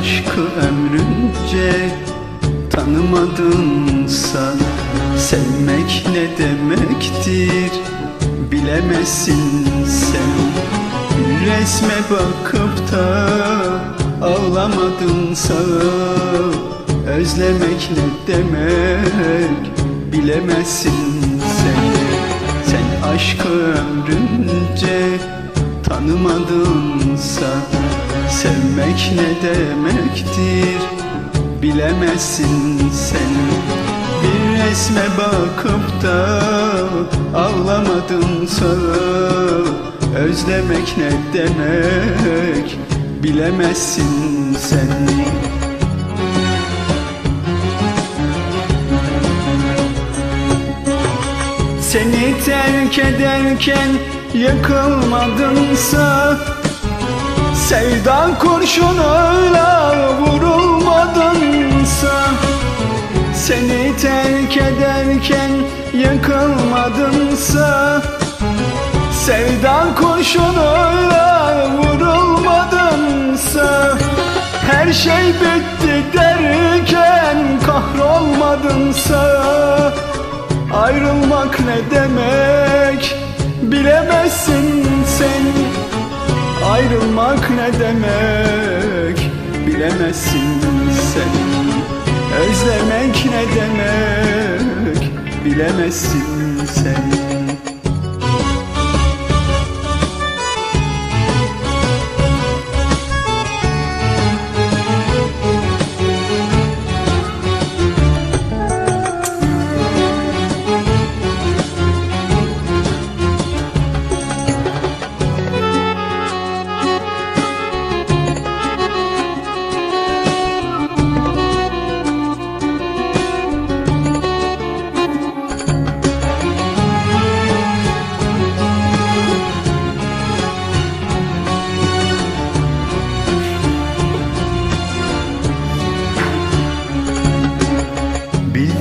aşkı ömrünce tanımadınsa Sevmek ne demektir bilemezsin sen. Bir resme bakıp da ağlamadınsa Özlemek ne demek bilemezsin sen. Sen aşkı ömrünce tanımadınsa Sevmek ne demektir? Bilemezsin sen Bir resme bakıp da ağlamadınsa Özlemek ne demek? Bilemezsin sen Seni terk ederken yıkılmadınsa Sevdan kurşunuyla vurulmadınsa Seni terk ederken yıkılmadınsa Sevdan kurşunuyla vurulmadınsa Her şey bitti derken kahrolmadınsa Ayrılmak ne demek? Bilemezsin sen Ayrılmak ne demek? Bilemezsin sen Özlemek ne demek? Bilemezsin sen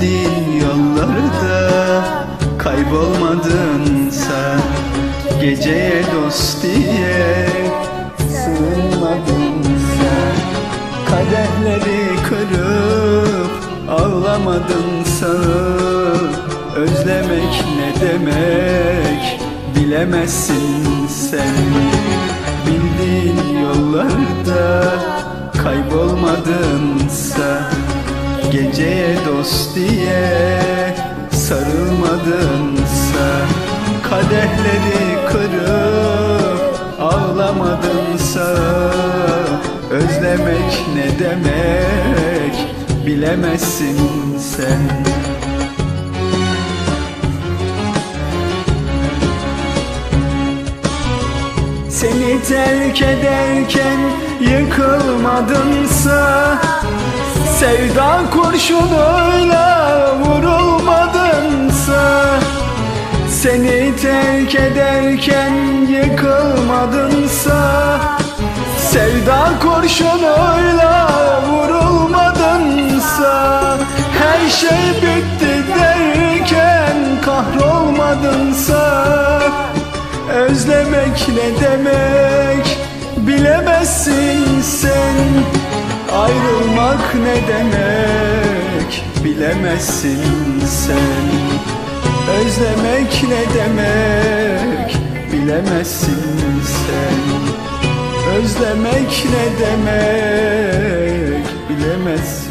Bildiğin yollarda. Kaybolmadınsa Geceye dost diye sığınmadınsa Kadehleri kırıp ağlamadınsa Özlemek ne demek bilemezsin sen. Bildiğin yollarda kaybolmadınsa Geceye dost diye sarılmadınsa Kadehleri kırıp ağlamadınsa Özlemek ne demek bilemezsin sen. Seni terk ederken yıkılmadınsa Sevda kurşunuyla vurulmadınsa Seni terk ederken yıkılmadınsa Sevda kurşunuyla vurulmadınsa Her şey bitti derken kahrolmadınsa Özlemek ne demek bilemezsin sen Ayrılmak ne demek bilemezsin sen. Özlemek ne demek bilemezsin sen. Özlemek ne demek bilemezsin